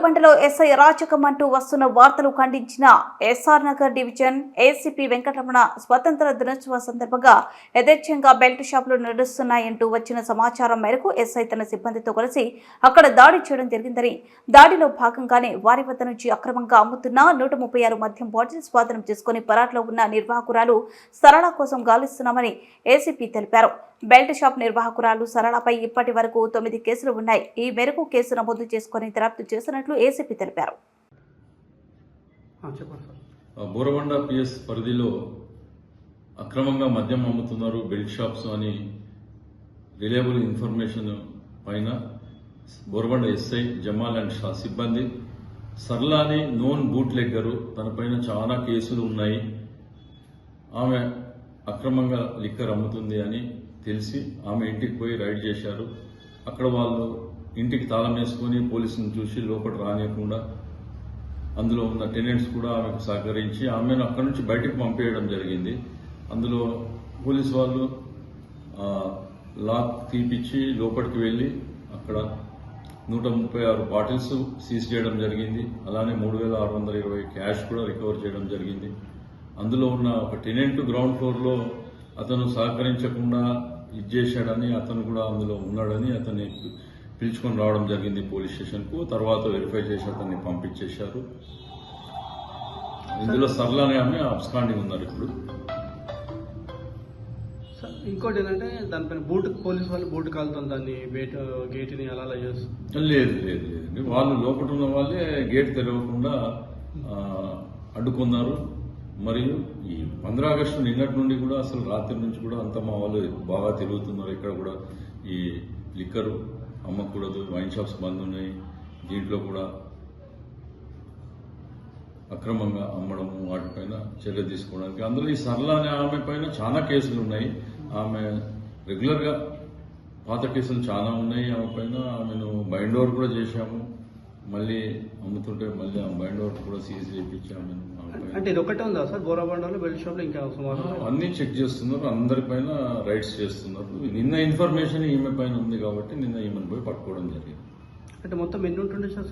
బోరుబండలో SI అరాచకం అంటూ వస్తున్న వార్తలు ఖండించిన SR Nagar division ACP Venkataramana స్వతంత్ర దినోత్సవ సందర్భంగా యథేచ్ఛంగా బెల్ట్ షాపులు నడుస్తున్నాయంటూ వచ్చిన సమాచారం మేరకు ఎస్ఐ తన సిబ్బందితో కలిసి అక్కడ దాడి చేయడం జరిగిందని దాడిలో భాగంగానే వారి వద్ద నుంచి అక్రమంగా అమ్ముతున్న నూట ముప్పై ఆరు మద్యం బాటిల్ స్వాధీనం చేసుకుని పరాట్లో ఉన్న నిర్వాహకురాలు సరళ కోసం గాలిస్తున్నామని ఏసీపీ తెలిపారు. బెల్ట్ షాప్ నిర్వాహకురాలు సరళపై ఇప్పటి వరకు తొమ్మిది కేసులు ఉన్నాయి. ఈ మేరకు కేసు నమోదు చేసుకుని దర్యాప్తు చేసినట్లు ఏసీపీ తెలిపారు. బోరబండ పిఎస్ పరిధిలో అక్రమంగా మద్యం అమ్ముతున్నారు బెల్ట్ షాప్స్ అని రిలయబుల్ ఇన్ఫర్మేషన్ పైన బోరబండ ఎస్ఐ జమాల్ అండ్ షా సిబ్బంది సర్లాని నోన్ బూట్ లెగ్గరు తనపైన చాలా కేసులు ఉన్నాయి. ఆమె అక్రమంగా లిక్కర్ అమ్ముతుంది అని తెలిసి ఆమె ఇంటికి పోయి రైడ్ చేశారు. అక్కడ వాళ్ళు ఇంటికి తాళం వేసుకొని పోలీసుని చూసి లోపల రానియకుండా అందులో ఉన్న టెనెంట్స్ కూడా ఆమెకు సహకరించి ఆమెను అక్కడి నుంచి బయటకు పంపేయడం జరిగింది. అందులో పోలీస్ వాళ్ళు లాక్ తీపిచ్చి లోపలికి వెళ్ళి అక్కడ నూట ముప్పై ఆరు బాటిల్స్ సీజ్ చేయడం జరిగింది. అలానే మూడు వేల ఆరు వందల ఇరవై క్యాష్ కూడా రికవర్ చేయడం జరిగింది. అందులో ఉన్న ఒక టెనెంట్ గ్రౌండ్ ఫ్లోర్లో అతను సహకరించకుండా ఇచ్చేశాడని అతను కూడా అందులో ఉన్నాడని అతని పిలుచుకొని రావడం జరిగింది పోలీస్ స్టేషన్కు. తర్వాత వెరిఫై చేసి అతన్ని పంపించేశారు. ఇందులో సర్ల అనే ఆమె అబ్స్కాండింగ్ ఉన్నారు ఇప్పుడు. ఇంకోటి ఏంటంటే దానిపైన బూట్ పోలీస్ వాళ్ళు బూట్ కాలుతాం దాన్ని బయట గేట్ని అలా అలా చేస్తారు. లేదు లేదు లేదు. వాళ్ళు లోపల ఉన్న వాళ్ళే గేట్ తెరవకుండా అడ్డుకున్నారు. మరియు ఈ పంద్రా ఆగస్టు నిన్నటి నుండి కూడా అసలు రాత్రి నుంచి కూడా అంత మా వాళ్ళు బాగా తిరుగుతున్నారు. ఇక్కడ కూడా ఈ లిక్కరు. అమ్మకూడదు వైన్ షాప్స్ బంద్ ఉన్నాయి దీంట్లో కూడా అక్రమంగా అమ్మడము వాటిపైన చర్య తీసుకోవడానికి. అందులో ఈ సరళ అనే ఆమె పైన చాలా కేసులు ఉన్నాయి. ఆమె రెగ్యులర్గా పాత కేసులు చాలా ఉన్నాయి. ఆమె పైన ఆమెను బైండ్ ఓవర్ కూడా చేశాము. మళ్ళీ అమ్ముతుంటే మళ్ళీ ఆ బైండ్ ఓవర్ కూడా సీజ్ చేయించి ఆమెను ఆమె పైన- అంటే ఇది ఒకటే ఉందా సార్? బోరాబండలో బెల్ట్ షాప్లో ఇంకా సుమారు అన్ని చెక్ చేస్తున్నారు. అందరిపైన రైట్స్ చేస్తున్నారు. నిన్న ఇన్ఫర్మేషన్ ఈమె పైన ఉంది కాబట్టి నిన్న ఈమెను పోయి పట్టుకోవడం జరిగింది. అంటే మొత్తం ఎన్ని ఉంటుండే సార్?